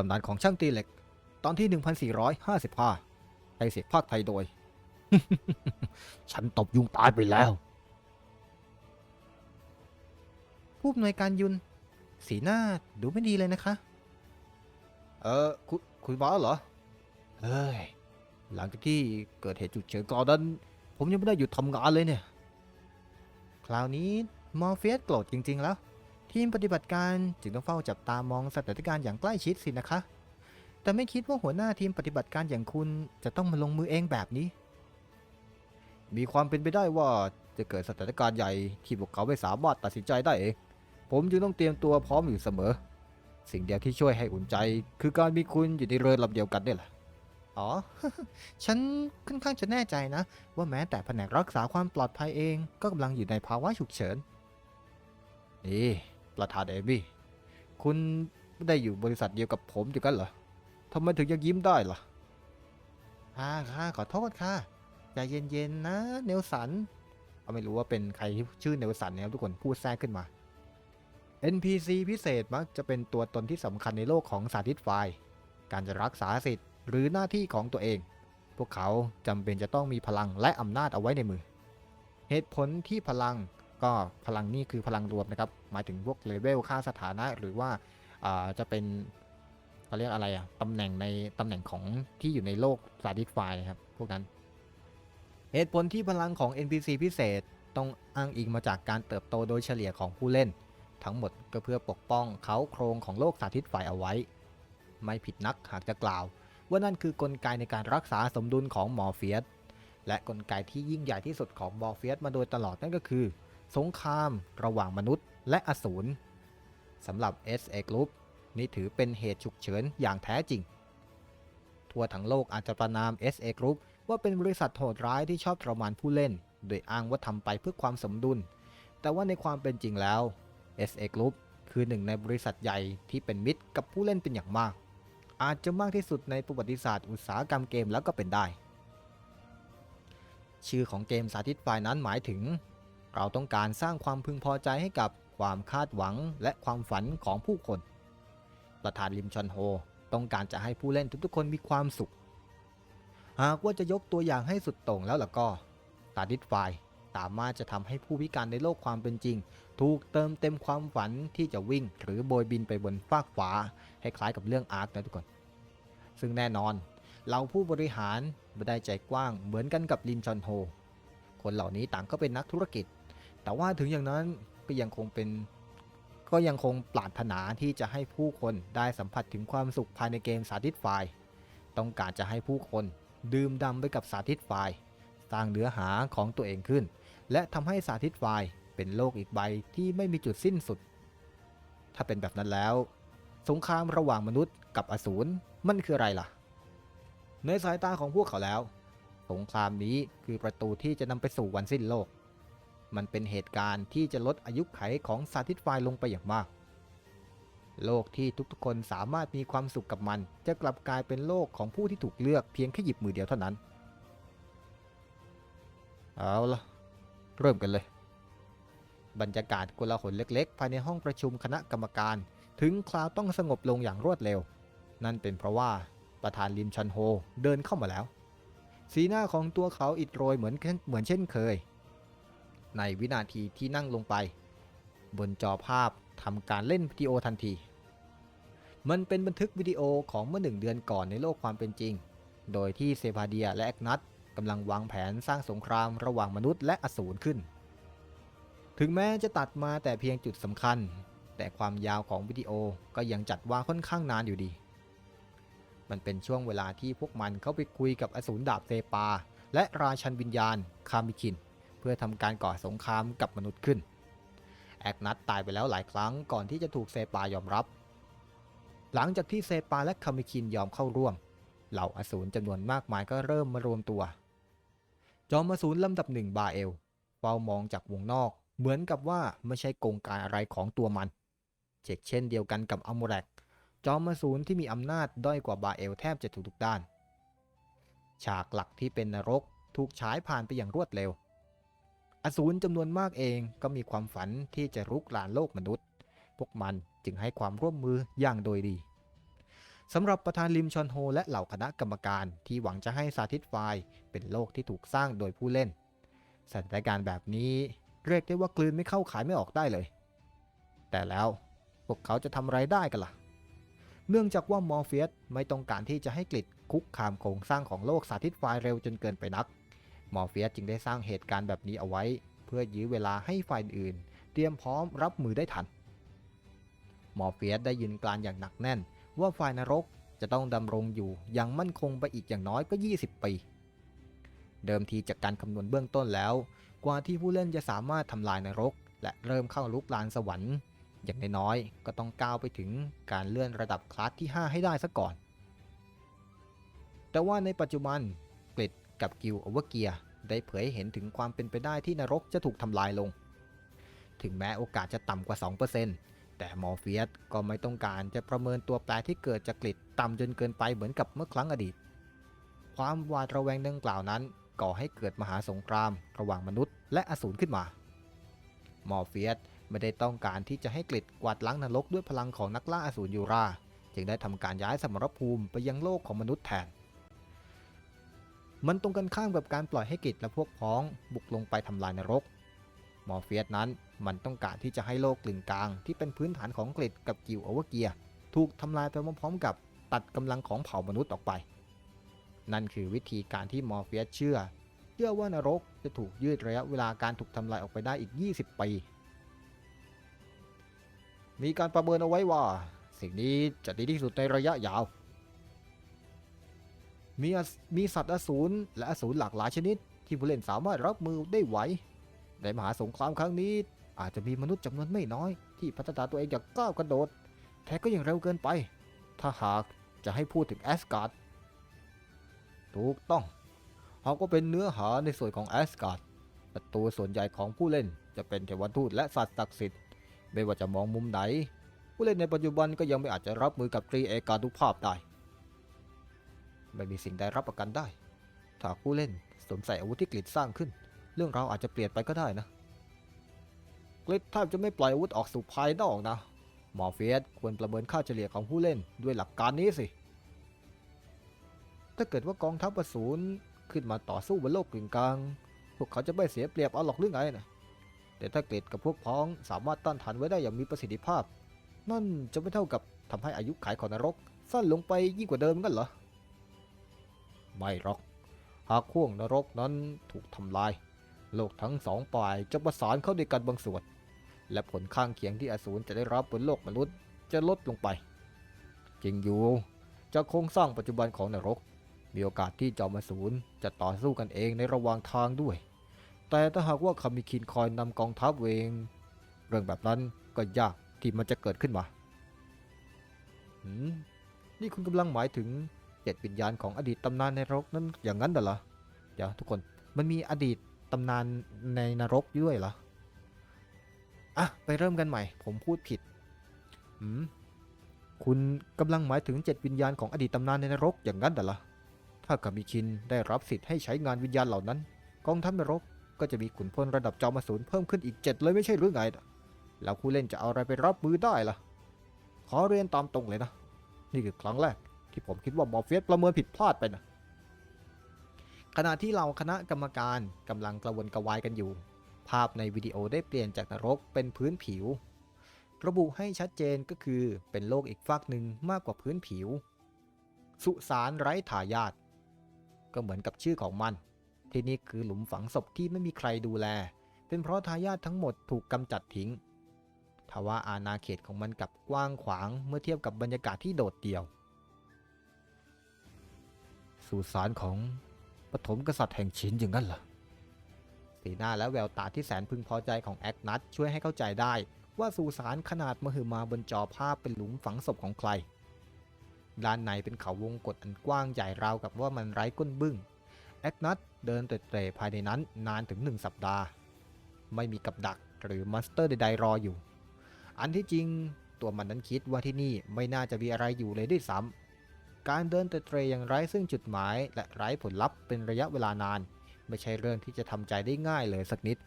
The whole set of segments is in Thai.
ตำนานของช่างตีเหล็ก ตอนที่ 1455ให้เสียภาคไทยโดย ฉันตบยุงตายไปแล้ว ผู้อำนวยการยุน สีหน้าดูไม่ดีเลยนะคะ เออ คุณคุณว้าเหรอ เฮ้ย หลังจากที่เกิดเหตุฉุกเฉินก่อนนั้น ผมยังไม่ได้หยุดทำงานเลยเนี่ย คราวนี้มอร์เฟียสโกรธจริง ๆ แล้ว ทีมปฏิบัติการจึงต้องเฝ้าจับตามองสถานการณ์อย่างใกล้ชิดสินะคะ แต่ไม่คิดว่าหัวหน้าทีมปฏิบัติการอย่างคุณจะต้องมาลงมือเองแบบนี้ มีความเป็นไปได้ว่าจะเกิดสถานการณ์ใหญ่ที่พวกเขาไม่สามารถตัดสินใจได้เอง ผมจึงต้องเตรียมตัวพร้อมอยู่เสมอ สิ่งเดียวที่ช่วยให้อุ่นใจ คือการมีคุณอยู่ในเรือลำเดียวกันนี่แหละอ๋อ ฉันค่อนข้างจะแน่ใจนะ ว่าแม้แต่แผนกรักษาความปลอดภัยเองก็กำลังอยู่ในภาวะฉุกเฉิน นี่ ประธานเอมี่ คุณไม่ได้อยู่บริษัทเดียวกับผมอยู่กันเหรอทำไมถึงยังยิ้มได้ล่ะค่ะค่ะขอโทษค่ะใจเย็นๆนะเนลสัน เอาไม่รู้ว่าเป็นใครที่ชื่อเนลสันนะครับทุกคนพูดแทรกขึ้นมา NPC พิเศษมักจะเป็นตัวตนที่สำคัญในโลกของสาธิตไฟการจะรักษาสิทธิ์หรือหน้าที่ของตัวเอง พวกเขาจำเป็นจะต้องมีพลังและอำนาจเอาไว้ในมือ เหตุผลที่พลัง ก็พลังนี่คือพลังรวมนะครับหมายถึงพวกเลเวลค่าสถานะหรือว่าจะเป็นเขาเรียกอะไรอะตำแหน่งในตำแหน่งของที่อยู่ในโลกสาธิตไฟล์นะครับพวกนั้น เหตุผลที่พลังของ NPC พิเศษต้องอ้างอิงมาจากการเติบโตโดยเฉลี่ยของผู้เล่น ทั้งหมดก็เพื่อปกป้องเขาโครงของโลกสาธิตไฟเอาไว้ ไม่ผิดนักหากจะกล่าว ว่านั่นคือกลไกในการรักษาสมดุลของมอร์เฟียสและกลไกที่ยิ่งใหญ่ที่สุดของมอร์เฟียสมาโดยตลอดนั่นก็คือ สงคราม ระหว่างมนุษย์ และอสูรสำหรับ SA Group นี่ถือเป็นเหตุฉุกเฉินอย่างแท้จริง ทั่วทั้งโลกอาจจะประนาม SA Group ว่าเป็นบริษัทโหดร้ายที่ชอบทรมานผู้เล่น โดยอ้างว่าทำไปเพื่อความสมดุล แต่ว่าในความเป็นจริงแล้ว SA Group คือหนึ่งในบริษัทใหญ่ที่เป็นมิตรกับผู้เล่นเป็นอย่างมาก อาจจะมากที่สุดในประวัติศาสตร์อุตสาหกรรมเกมแล้วก็เป็นได้ ชื่อของเกมสาธิตไฟล์นั้นหมายถึง เราต้องการสร้างความพึงพอใจให้กับความคาดหวังและความฝันของผู้คน ประธานลิมชอนโฮต้องการจะให้ผู้เล่นทุกๆ คนมีความสุข หากว่าจะยกตัวอย่างให้สุดโต่งแล้วล่ะก็สาธิตไฟสามารถจะทำให้ผู้พิการในโลกความเป็นจริง ถูกเติมเต็มความฝันที่จะวิ่งหรือโบยบินไปบนฟากฟ้าให้คล้ายกับเรื่องอาร์คนะทุกคน ซึ่งแน่นอนเราผู้บริหารไม่ได้ใจกว้างเหมือนกันกับลินชอนโฮ คนเหล่านี้ต่างก็เป็นนักธุรกิจ แต่ว่าถึงอย่างนั้นก็ยังคงเป็น ก็ยังคงปรารถนาที่จะให้ผู้คนได้สัมผัสถึงความสุขภายในเกมสาธิตไฟต้องการจะให้ผู้คนดื่มดำไปกับสาธิตไฟสร้างเนื้อหาของตัวเองขึ้น และทำให้สาธิตไฟเป็นโลกอีกใบที่ไม่มีจุดสิ้นสุด ถ้าเป็นแบบนั้นแล้ว สงครามระหว่างมนุษย์กับอสูรมันคืออะไรล่ะ ในสายตาของพวกเขาแล้ว สงครามนี้คือประตูที่จะนำไปสู่วันสิ้นโลก มันเป็นเหตุการณ์ที่จะลดอายุไขของสาธิตไฟล์ลงไปอย่างมาก โลกที่ทุกๆคนสามารถมีความสุขกับมัน จะกลับกลายเป็นโลกของผู้ที่ถูกเลือกเพียงแค่หยิบมือเดียวเท่านั้น เอาล่ะเริ่มกันเลย บรรยากาศกลาหลเล็กๆ ภายในห้องประชุมคณะกรรมการ ถึงคราวต้องสงบลงอย่างรวดเร็ว นั่นเป็นเพราะว่าประธานลิมชันโฮเดินเข้ามาแล้ว สีหน้าของตัวเขาอิดโรยเหมือนเหมือนเช่นเคย ในวินาทีที่นั่งลงไป บนจอภาพทำการเล่นวิดีโอทันที มันเป็นบันทึกวิดีโอของเมื่อหนึ่งเดือนก่อนในโลกความเป็นจริง โดยที่เซฟาเดียและแอกนัทกำลังวางแผนสร้างสงครามระหว่างมนุษย์และอสูรขึ้น ถึงแม้จะตัดมาแต่เพียงจุดสำคัญ แต่ความยาวของวิดีโอก็ยังจัดว่าค่อนข้างนานอยู่ดี มันเป็นช่วงเวลาที่พวกมันเข้าไปคุยกับอสูรดาบเซปา และราชันวิญญาณคามิคิน เพื่อทำการก่อสงครามกับมนุษย์ขึ้น แอกนัทตายไปแล้วหลายครั้งก่อนที่จะถูกเซปายอมรับ หลังจากที่เซปาและคามิคินยอมเข้าร่วม เหล่าอสูรจำนวนมากมายก็เริ่มมารวมตัว จอมอสูรลำดับหนึ่งบาเอลเฝ้ามองจากวงนอกเหมือนกับว่าไม่ใช่กงการอะไรของตัวมันเช็กเช่นเดียวกันกับอัมโมแรกจอมอสูรที่มีอำนาจด้อยกว่าบาเอลแทบจะทุกๆด้าน ฉากหลักที่เป็นนรกถูกฉายผ่านไปอย่างรวดเร็ว อสูรจำนวนมากเองก็มีความฝันที่จะรุกรานโลกมนุษย์ พวกมันจึงให้ความร่วมมืออย่างโดยดีสำหรับประธานลิมชอนโฮและเหล่าคณะกรรมการที่หวังจะให้สาธิตไฟล์เป็นโลกที่ถูกสร้างโดยผู้เล่นสถานการณ์แบบนี้เรียกได้ว่ากลืนไม่เข้าขายไม่ออกได้เลย แต่แล้วพวกเขาจะทำอะไรได้กันล่ะ เนื่องจากว่ามอร์เฟียสไม่ต้องการที่จะให้กลิดคุกคามโครงสร้างของโลกสาธิตไฟล์เร็วจนเกินไปนัก มอร์เฟียสจึงได้สร้างเหตุการณ์แบบนี้เอาไว้ เพื่อยื้อเวลาให้ฝ่ายอื่น เตรียมพร้อมรับมือได้ทัน มอร์เฟียสได้ยืนกรานอย่างหนักแน่น ว่าฝ่ายนรกจะต้องดำรงอยู่อย่างมั่นคงไปอีกอย่างน้อยก็ 20 ปี เดิมทีจากการคำนวณเบื้องต้นแล้ว กว่าที่ผู้เล่นจะสามารถทำลายนรก และเริ่มเข้าลุกลานสวรรค์ อย่างน้อยๆก็ต้องก้าวไปถึงการเลื่อนระดับคลาสที่ 5 ให้ได้ซะก่อน แต่ว่าในปัจจุบันกริด กับกิลโอเวอร์เกียได้เผยให้เห็นถึงความเป็นไปได้ที่นรกจะถูกทำลายลง ถึงแม้โอกาสจะต่ำกว่า 2%แต่มอร์เฟียสก็ไม่ต้องการจะประเมินตัวแปรที่เกิดจากกริดต่ำจนเกินไปเหมือนกับเมื่อครั้งอดีต ความหวาดระแวงดังกล่าวนั้นก่อให้เกิดมหาสงครามระหว่างมนุษย์และอสูรขึ้นมามอร์เฟียสไม่ได้ต้องการที่จะให้กริดกวาดล้างนรกด้วยพลังของนักล่าอสูรยูรา จึงได้ทำการย้ายสมรภูมิไปยังโลกของมนุษย์แทน มันตรงกันข้ามกับการปล่อยให้กิจและพวกพ้องบุกลงไปทำลายนรก มอร์เฟียสนั้นมันต้องการที่จะให้โลกกลึงกลาง ที่เป็นพื้นฐานของกริดกับกิลโอเวอร์เกียถูกทำลายไปพร้อมๆกับตัดกำลังของเผ่ามนุษย์ออกไป นั่นคือวิธีการที่มอร์เฟียสเชื่อ เชื่อว่านรกจะถูกยืดระยะเวลาการถูกทำลายออกไปได้อีก 20 ปี มีการประเมินเอาไว้ว่า สิ่งนี้จะดีที่สุดในระยะยาว มีสมีสัตว์อสูรและอสูรหลากหลายชนิด ที่ผู้เล่นสามารถรับมือได้ไหว ในมหาสงครามครั้งนี้ อาจจะมีมนุษย์จำนวนไม่น้อย ที่พัฒนาตัวเองอย่างก้าวกระโดด แท้ก็ยังเร็วเกินไป ถ้าหากจะให้พูดถึงแอสการ์ดถูกต้องหากว่าเป็นเนื้อหาในส่วนของแอสการ์ดประตูส่วนใหญ่ของผู้เล่นจะเป็นเทวทูตและสัตว์ศักดิ์สิทธิ์ ไม่ว่าจะมองมุมไหน ผู้เล่นในปัจจุบันก็ยังไม่อาจจะรับมือกับตรีเอกานุภาพได้ ไม่มีสิ่งใดรับประกันได้ ถ้าผู้เล่นสวมใส่อาวุธที่กลิดสร้างขึ้น เรื่องราวอาจจะเปลี่ยนไปก็ได้นะ กลิดแทบจะไม่ปล่อยอาวุธออกสู่ภายนอกนะมอร์เฟียสควรประเมินค่าเฉลี่ยของผู้เล่นด้วยหลักการนี้สิ ถ้าเกิดว่ากองทัพอสูรขึ้นมาต่อสู้บนโลกกึ่งกลาง พวกเขาจะไม่เสียเปรียบเอาหรอกหรือไงนะแต่ถ้าเกรดกับพวกพ้องสามารถต้านทานไว้ได้อย่างมีประสิทธิภาพ นั่นจะไม่เท่ากับทำให้อายุขัยของนรกสั้นลงไปยิ่งกว่าเดิมกันเหรอ ไม่หรอก หากข่วงนรกนั้นถูกทำลาย โลกทั้งสองฝ่ายจะประสานเข้าด้วยกันบางส่วน และผลข้างเคียงที่อสูรจะได้รับบนโลกมนุษย์จะลดลงไป จริงอยู่จากโครงสร้างปัจจุบันของนรก มีโอกาสที่จอมอสูรจะต่อสู้กันเองในระหว่างทางด้วย แต่ถ้าหากว่าคามิคินคอยนำกองทัพเองเรื่องแบบนั้นก็ยากที่มันจะเกิดขึ้นมาหืมนี่คุณกำลังหมายถึง เจ็ดวิญญาณของอดีตตำนานในนรกนั้นอย่างนั้นเหรอเดี๋ยวทุกคนมันมีอดีตตำนานในนรกด้วยเหรออะไปเริ่มกันใหม่ ผมพูดผิดหืมคุณกำลังหมายถึงเจ็ดวิญญาณของอดีตตำนานในนรกอย่างนั้นเหรอถ้ากามิคินได้รับสิทธิ์ให้ใช้งานวิญญาณเหล่านั้น กองทัพนรกก็จะมีขุนพลระดับจอมอสูรเพิ่มขึ้นอีกเจ็ดเลยไม่ใช่หรือไงแล้วผู้เล่นจะเอาอะไรไปรับมือได้ล่ะ ขอเรียนตามตรงเลยนะ นี่คือครั้งแรก ที่ผมคิดว่ามอร์เฟียสประเมินผิดพลาดไปนะขณะที่เราคณะกรรมการกำลังกระวนกระวายกันอยู่ ภาพในวิดีโอได้เปลี่ยนจากนรกเป็นพื้นผิว ระบุให้ชัดเจนก็คือเป็นโลกอีกฝากหนึ่งมากกว่าพื้นผิว สุสานไร้ทายาทก็เหมือนกับชื่อของมัน ที่นี่คือหลุมฝังศพที่ไม่มีใครดูแล เป็นเพราะทายาททั้งหมดถูกกำจัดทิ้งทว่าอาณาเขตของมันกับกว้างขวางเมื่อเทียบกับบรรยากาศที่โดดเดี่ยว สุสานของปฐมกษัตริย์แห่งชินอย่างนั้นเหรอสีหน้าและแววตาที่แสนพึงพอใจของแอคนัทช่วยให้เข้าใจได้ ว่าสุสานขนาดมหึมาบนจอภาพเป็นหลุมฝังศพของใคร ด้านในเป็นเขาวงกฏอันกว้างใหญ่ราวกับว่ามันไร้ก้นบึ้ง แอคนัทเดินเตร่ๆภายในนั้นนานถึงหนึ่งสัปดาห์ ไม่มีกับดักหรือมอนสเตอร์ใดๆรออยู่ อันที่จริงตัวมันนั้นคิดว่าที่นี่ไม่น่าจะมีอะไรอยู่เลยด้วยซ้ำ การเดินเตร่อย่างไร้ซึ่งจุดหมายและไร้ผลลัพธ์เป็นระยะเวลานาน ไม่ใช่เรื่องที่จะทำใจได้ง่ายเลยสักนิด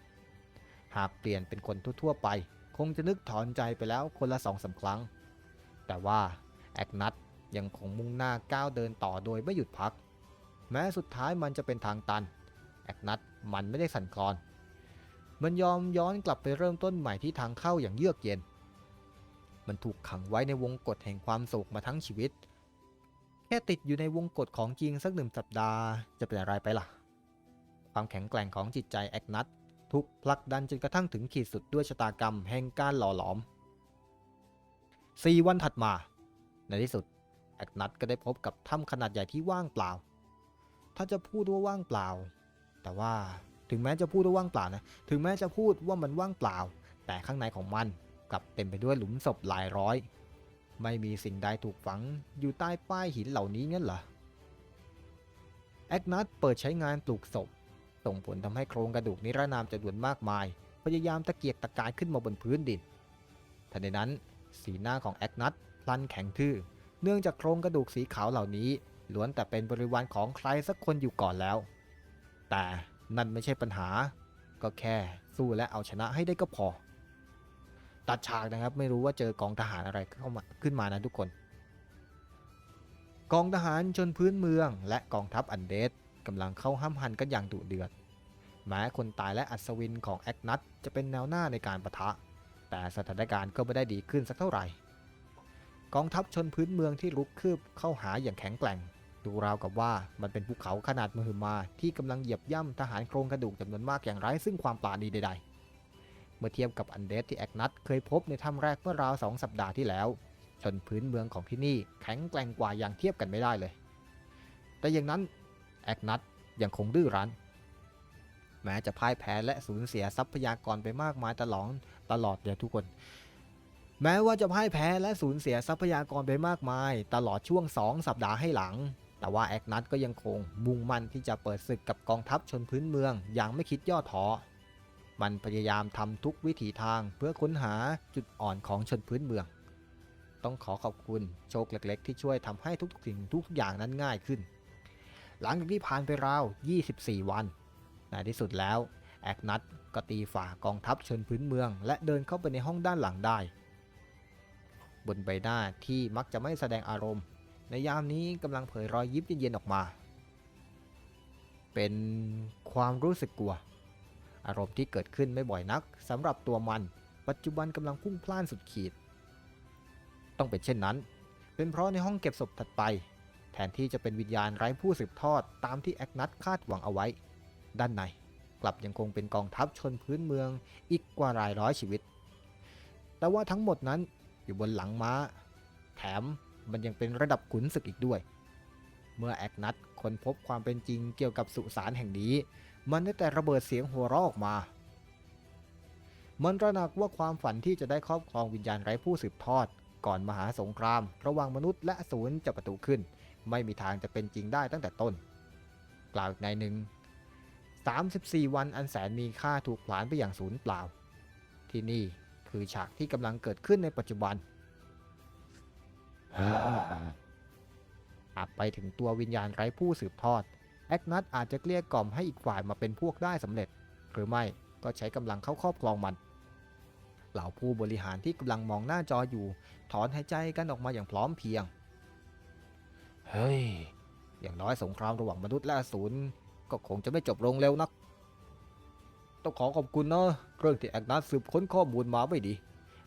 หากเปลี่ยนเป็นคนทั่วๆไป คงจะนึกถอนใจไปแล้วคนละสองสาครั้ง แต่ว่าแอกนัทยังคงมุ่งหน้าก้าวเดินต่อโดยไม่หยุดพัก แม้สุดท้ายมันจะเป็นทางตัน แอกนัทมันไม่ได้สั่นคลอน มันยอมย้อนกลับไปเริ่มต้นใหม่ที่ทางเข้าอย่างเยือกเย็น มันถูกขังไว้ในวงกฏแห่งความสุขมาทั้งชีวิต ค่ติดอยู่ในวงกฏของจริงสักหนึ่งสัปดาห์จะเป็นอะไรไปล่ะ ความแข็งแกร่งของจิตใจแอกนัทถูกผลักดันจนกระทั่งถึงขีดสุดด้วยชะตากรรมแห่งการหล่อหลอมสี่วันถัดมา ในที่สุดแอกนัทก็ได้พบกับถ้ำขนาดใหญ่ที่ว่างเปล่า ถ้าจะพูดว่าว่างเปล่า แต่ว่าถึงแม้จะพูดว่าว่างเปล่านะ ถึงแม้จะพูดว่ามันว่างเปล่า แต่ข้างในของมันกลับเต็มไปด้วยหลุมศพหลายร้อย ไม่มีสิ่งใดถูกฝังอยู่ใต้ป้ายหินเหล่านี้งั้นเหรอ แอกนัทเปิดใช้งานปลูกศพ ส่งผลทำให้โครงกระดูกนิรนามจำนวนมากมาย พยายามตะเกียกตะกายขึ้นมาบนพื้นดิน ทันใดนั้น สีหน้าของแอกนัทพลันแข็งทื่อ เนื่องจากโครงกระดูกสีขาวเหล่านี้ ล้วนแต่เป็นบริวารของใครสักคนอยู่ก่อนแล้ว แต่นั่นไม่ใช่ปัญหา ก็แค่สู้และเอาชนะให้ได้ก็พอ ตัดฉากนะครับ ไม่รู้ว่าเจอกองทหารอะไรเข้ามาขึ้นมานะทุกคน กองทหารชนพื้นเมือง และกองทัพอันเดสกำลังเข้าห้ามหันกันอย่างดุเดือดแม้คนตายและอัศวินของแอกนัทจะเป็นแนวหน้าในการประทะ แต่สถานการณ์ก็ไม่ได้ดีขึ้นสักเท่าไหร่ กองทัพชนพื้นเมืองที่ลุกคืบเข้าหาอย่างแข็งแกร่ง ดูราวกับว่ามันเป็นภูเขาขนาดมหึมาที่กำลังเหยียบย่ำทหารโครงกระดูกจำนวนมากอย่างไร้ซึ่งความปราณีใดๆ มื่อเทียบกับอันเดสที่แอกนัทเคยพบในถ้ำแรกเมื่อราวสองสัปดาห์ที่แล้ว ชนพื้นเมืองของที่นี่แข็งแกร่งกว่าอย่างเทียบกันไม่ได้เลย แต่อย่างนั้นแอกนัทยังคงดื้อรั้น แม้จะพ่ายแพ้และสูญเสียทรัพยากรไปมากมายตลอดตลอดเดียวทุกคน แม้ว่าจะพ่ายแพ้และสูญเสียทรัพยากรไปมากมาย ตลอดช่วง2สัปดาห์ให้หลัง แต่ว่าแอกนัทก็ยังคงมุ่งมั่นที่จะเปิดศึกกับกองทัพชนพื้นเมืองอย่างไม่คิดย่อท้อ มันพยายามทำทุกวิถีทางเพื่อค้นหาจุดอ่อนของชนพื้นเมือง ต้องขอขอบคุณโชคเล็กๆ ที่ช่วยทำให้ทุกสิ่งทุกอย่างนั้นง่ายขึ้น หลังจากที่ผ่านไปราว 24 วัน ในที่สุดแล้ว แอกนัทก็ตีฝ่ากองทัพชนพื้นเมือง และเดินเข้าไปในห้องด้านหลังได้ บนใบหน้าที่มักจะไม่แสดงอารมณ์ ในยามนี้กำลังเผยรอยยิ้มเย็นๆออกมา เป็นความรู้สึกกลัว อารมณ์ที่เกิดขึ้นไม่บ่อยนักสำหรับตัวมัน ปัจจุบันกำลังพุ่งพล่านสุดขีด ต้องเป็นเช่นนั้น เป็นเพราะในห้องเก็บศพถัดไป แทนที่จะเป็นวิญญาณไร้ผู้สืบทอดตามที่แอกนัทคาดหวังเอาไว้ ด้านในกลับยังคงเป็นกองทัพชนพื้นเมืองอีกกว่าหลายร้อยชีวิต แต่ว่าทั้งหมดนั้นอยู่บนหลังม้า แถมมันยังเป็นระดับขุนศึกอีกด้วย เมื่อแอกนัทค้นพบความเป็นจริงเกี่ยวกับสุสานแห่งนี้ มันได้แต่ระเบิดเสียงหัวเราะออกมา มันตระหนักว่าความฝันที่จะได้ครอบครองวิญญาณไร้ผู้สืบทอด ก่อนมหาสงคราม ระหว่างมนุษย์และอสูรจะประตูขึ้น ไม่มีทางจะเป็นจริงได้ตั้งแต่ต้น กล่าวอีกในหนึ่ง34 วันอันแสนมีค่าถูกผลาญไปอย่างสูญเปล่า ที่นี่คือฉากที่กำลังเกิดขึ้นในปัจจุบันอาจไปถึงตัววิญญาณไร้ผู้สืบทอด แอกนัทอาจจะเกลี้ยกล่อมให้อีกฝ่ายมาเป็นพวกได้สำเร็จ หรือไม่ก็ใช้กำลังเข้าครอบครองมัน เหล่าผู้บริหารที่กำลังมองหน้าจออยู่ ถอนหายใจกันออกมาอย่างพร้อมเพรียง เฮ้ย อย่างน้อยสงครามระหว่างมนุษย์และอสูรก็คงจะไม่จบลงเร็วนัก ต้องขอขอบคุณนะเรื่องที่แอกนัทสืบค้นข้อมูลมาไม่ดี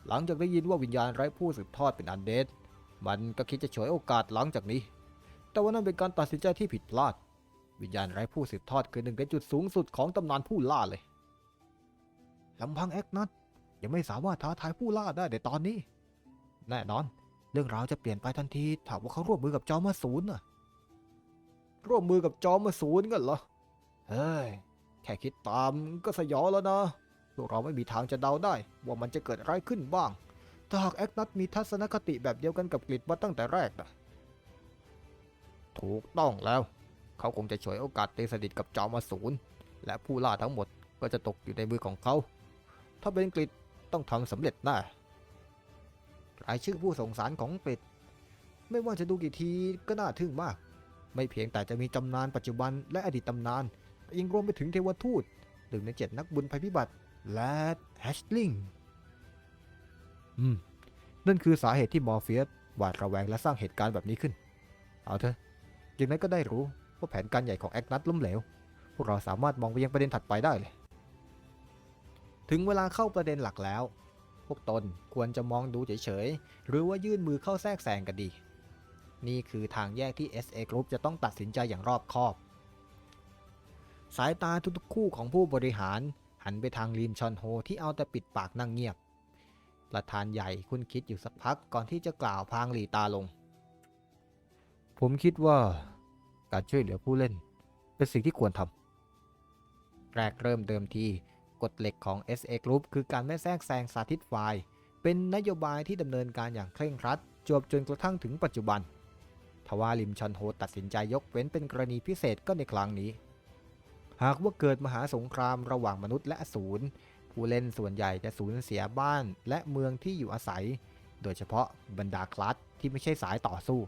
หลังจากได้ยินว่าวิญญาณไร้ผู้สืบทอดเป็นอันเดดมันก็คิดจะฉวยโอกาสหลังจากนี้ แต่ว่านั่นเป็นการตัดสินใจที่ผิดพลาด วิญญาณไร้ผู้สืบทอดคือหนึ่งในจุดสูงสุดของตำนานผู้ล่าเลยลำพังแอกนัทยังไม่สามารถท้าทายผู้ล่าได้ในตอนนี้ แน่นอน เรื่องราวจะเปลี่ยนไปทันทีถ้าว่าเขาร่วมมือกับจอมมาศูนย์น่ะ ร่วมมือกับจอมมาศูนย์กันเหรอ เฮ้ย แค่คิดตามก็สยองแล้วนะพวกเราไม่มีทางจะเดาได้ ว่ามันจะเกิดอะไรขึ้นบ้าง ถ้าหากแอกนัทมีทัศนคติแบบเดียวกันกับกริดมาตั้งแต่แรกนะถูกต้องแล้ว เขาคงจะฉวยโอกาสตีสนิทกับจอมอสูรและผู้ล่าทั้งหมดก็จะตกอยู่ในมือของเขา ถ้าเป็นกริดต้องทำสำเร็จแน่รายชื่อผู้สงสารของกริดไม่ว่าจะดูกี่ทีก็น่าทึ่งมาก ไม่เพียงแต่จะมีตำนานปัจจุบันและอดีตตำนานยังรวมไปถึงเทวทูตหนึ่งในเจ็ดนักบุญภัยพิบัติ และแฮชลิงอืม นั่นคือสาเหตุที่มอร์เฟียสหวาดระแวงและสร้างเหตุการณ์แบบนี้ขึ้น เอาเถอะอย่างนั้นก็ได้รู้ ว่าแผนการใหญ่ของแอคนัทล้มเหลว พวกเราสามารถมองไปยังประเด็นถัดไปได้เลย ถึงเวลาเข้าประเด็นหลักแล้ว พวกตนควรจะมองดูเฉยๆ หรือว่ายื่นมือเข้าแทรกแซงกันดี นี่คือทางแยกที่ SA Group จะต้องตัดสินใจอย่างรอบคอบ สายตาทุกๆคู่ของผู้บริหาร หันไปทางลิมชอนโฮที่เอาแต่ปิดปากนั่งเงียบ ประธานใหญ่คุณคิดอยู่สักพักก่อนที่จะกล่าวพลางหลีตาลงผมคิดว่า การช่วยเหลือผู้เล่น เป็นสิ่งที่ควรทำแรกเริ่มเดิมทีกฎเหล็กของ SA Group คือการไม่แทรกแซงสาธิตไฟล์ เป็นนโยบายที่ดำเนินการอย่างเคร่งครัด จวบจนกระทั่งถึงปัจจุบัน ทว่าลิมชอนโฮตัดสินใจยกเว้นเป็นกรณีพิเศษก็ในครั้งนี้ หากว่าเกิดมหาสงครามระหว่างมนุษย์และอสูรผู้เล่นส่วนใหญ่จะสูญเสียบ้านและเมืองที่อยู่อาศัย โดยเฉพาะบรรดาคลัสที่ไม่ใช่สายต่อสู้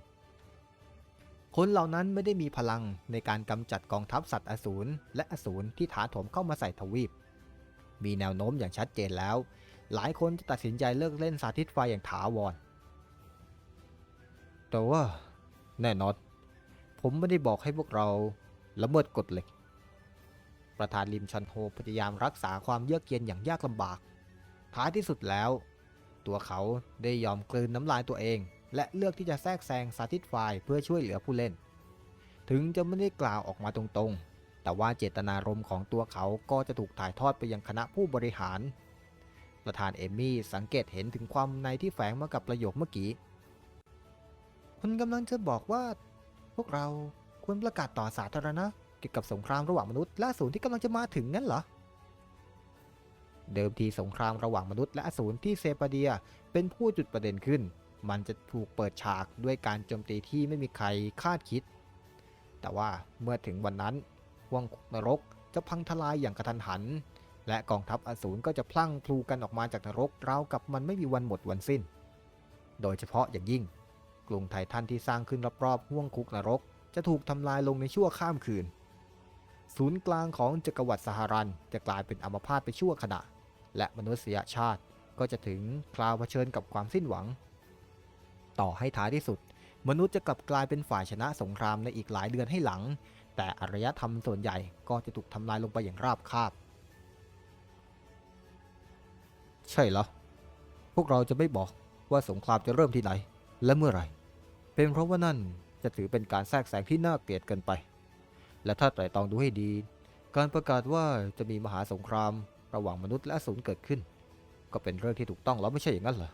คนเหล่านั้นไม่ได้มีพลังในการกำจัดกองทัพสัตว์อสูรและอสูรที่ถาโถมเข้ามาใส่ทวีป มีแนวโน้มอย่างชัดเจนแล้ว หลายคนจะตัดสินใจเลิกเล่นสาธิตไฟอย่างถาวร แต่ว่าแน่นอนผมไม่ได้บอกให้พวกเราละเมิดกฎเหล็ก ประธานลิมชันโฮพยายามรักษาความเยือกเย็นอย่างยากลำบาก ท้ายที่สุดแล้ว ตัวเขาได้ยอมกลืนน้ำลายตัวเอง และเลือกที่จะแทรกแซงสาธิตไฟล์เพื่อช่วยเหลือผู้เล่น ถึงจะไม่ได้กล่าวออกมาตรงๆ แต่ว่าเจตนารมณ์ของตัวเขาก็จะถูกถ่ายทอดไปยังคณะผู้บริหาร ประธานเอมมี่สังเกตเห็นถึงความในที่แฝงมากับประโยคเมื่อกี้ คุณกำลังจะบอกว่า พวกเราควรประกาศต่อสาธารณะเกี่ยวกับสงครามระหว่างมนุษย์และอสูรที่กำลังจะมาถึงงั้นเหรอเดิมทีสงครามระหว่างมนุษย์และอสูรที่เซปาเดียเป็นผู้จุดประเด็นขึ้น มันจะถูกเปิดฉากด้วยการโจมตีที่ไม่มีใครคาดคิด แต่ว่าเมื่อถึงวันนั้นห่วงนรกจะพังทลายอย่างกระทันหัน และกองทัพอสูรก็จะพลั่งพลูกันออกมาจากนรกราวกับมันไม่มีวันหมดวันสิ้น โดยเฉพาะอย่างยิ่งกรุงไททันที่สร้างขึ้นรอบๆห้วงคุกนรก จะถูกทำลายลงในชั่วข้ามคืน ศูนย์กลางของจักรวรรดิสหรันจะกลายเป็นอัมพาตไปชั่วขณะ และมนุษยชาติก็จะถึงคราวเผชิญกับความสิ้นหวัง ต่อให้ท้ายที่สุด มนุษย์จะกลับกลายเป็นฝ่ายชนะสงครามในอีกหลายเดือนให้หลัง แต่อารยธรรมส่วนใหญ่ก็จะถูกทำลายลงไปอย่างราบคาบ ใช่เหรอ พวกเราจะไม่บอกว่าสงครามจะเริ่มที่ไหน และเมื่อไหร่ เป็นเพราะว่านั่นจะถือเป็นการแทรกแซงที่น่าเกลียดเกินไป และถ้าไตร่ตรองดูให้ดี การประกาศว่าจะมีมหาสงคราม ระหว่างมนุษย์และอสูรเกิดขึ้น ก็เป็นเรื่องที่ถูกต้องแล้วไม่ใช่อย่างนั้นเหรอ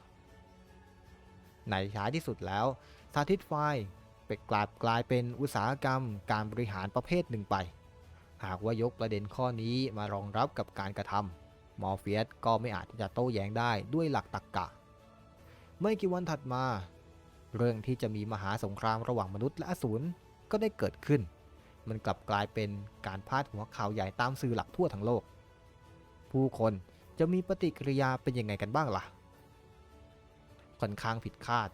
ในท้ายที่สุดแล้วสาธิตไฟล์ไปกลายกลายเป็นอุตสาหกรรมการบริหารประเภทหนึ่งไป หากว่ายกประเด็นข้อนี้มารองรับกับการกระทำมอร์เฟียสก็ไม่อาจจะโต้แย้งได้ด้วยหลักตรรกกะ ไม่กี่วันถัดมา เรื่องที่จะมีมหาสงครามระหว่างมนุษย์และอสูรก็ได้เกิดขึ้น มันกลับกลายเป็นการพาดหัวข่าวใหญ่ตามสื่อหลักทั่วทั้งโลก ผู้คนจะมีปฏิกิริยาเป็นยังไงกันบ้างล่ะ ค่อนข้างผิดคาด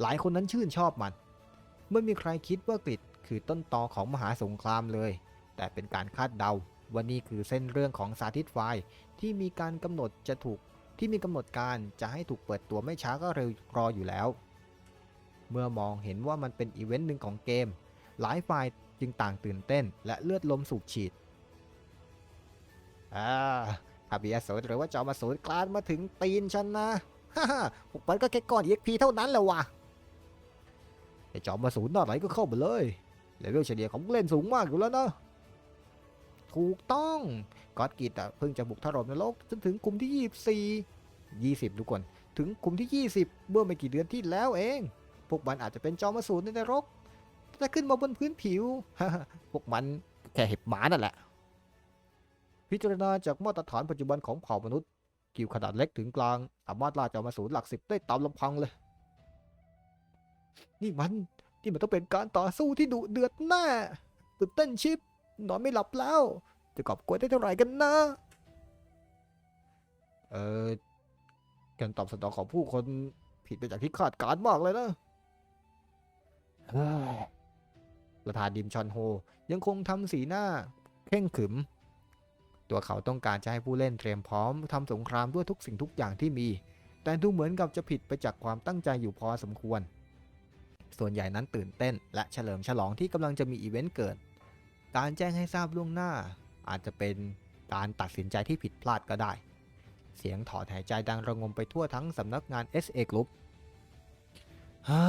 หลายคนนั้นชื่นชอบมัน ไม่มีใครคิดว่ากฤษคือต้นตอของมหาสงครามเลย แต่เป็นการคาดเดาว่านี่คือเส้นเรื่องของสาธิตไฟที่มีการกำหนดจะถูกที่มีกำหนดการจะให้ถูกเปิดตัวไม่ช้าก็เร็วรออยู่แล้ว เมื่อมองเห็นว่ามันเป็นอีเวนต์หนึ่งของเกม หลายฝ่ายจึงต่างตื่นเต้น และเลือดลมสูบฉีดอ่าถ้าบีอสูรหรือว่าจอมาสูรกลานมาถึงตีนฉันนะ พวกมันก็แค่ก้อน EXP เท่านั้นแหละวะไอจอมมาสูรหน้าไหนก็เข้ามาเลยเลเวลเฉลี่ยของเล่นสูงมากอยู่แล้วนะถูกต้องก็อดกิดอะเพิ่งจะบุกถล่มนรกจนถึงกลุ่มที่ 24 20 ทุกคน ถึงกลุ่มที่ 20 เมื่อไม่กี่เดือนที่แล้วเอง พวกมันอาจจะเป็นจอมอสูรในนรกแต่ขึ้นมาบนพื้นผิว พวกมันแค่เห็บหมานั่นแหละ พิจารณาจากมาตรฐานปัจจุบันของเผ่ามนุษย์ กิวขนาดเล็กถึงกลาง สามารถล่าจอมอสูรหลักสิบได้ตามลำพังเลย นี่มันนี่มันต้องเป็นการต่อสู้ที่ดุเดือดแน่ตื่นเต้นชิปนอนไม่หลับแล้ว จะกอบกวยได้เท่าไหร่กันนะ เออการตอบสนองของผู้คนผิดไปจากที่คาดการณ์มากเลยนะประธานดิมชอนโฮ ยังคงทำสีหน้า เข่งขึม ตัวเขาต้องการจะให้ผู้เล่นเตรียมพร้อมทำสงครามด้วยทุกสิ่งทุกอย่างที่มี แต่ดูเหมือนกับจะผิดไปจากความตั้งใจอยู่พอสมควร ส่วนใหญ่นั้นตื่นเต้น และเฉลิมฉลองที่กำลังจะมีอีเวนต์เกิด การแจ้งให้ทราบล่วงหน้า อาจจะเป็นการตัดสินใจที่ผิดพลาดก็ได้ เสียงถอนหายใจดังระงมไปทั่วทั้งสำนักงาน SA Group ฮ่า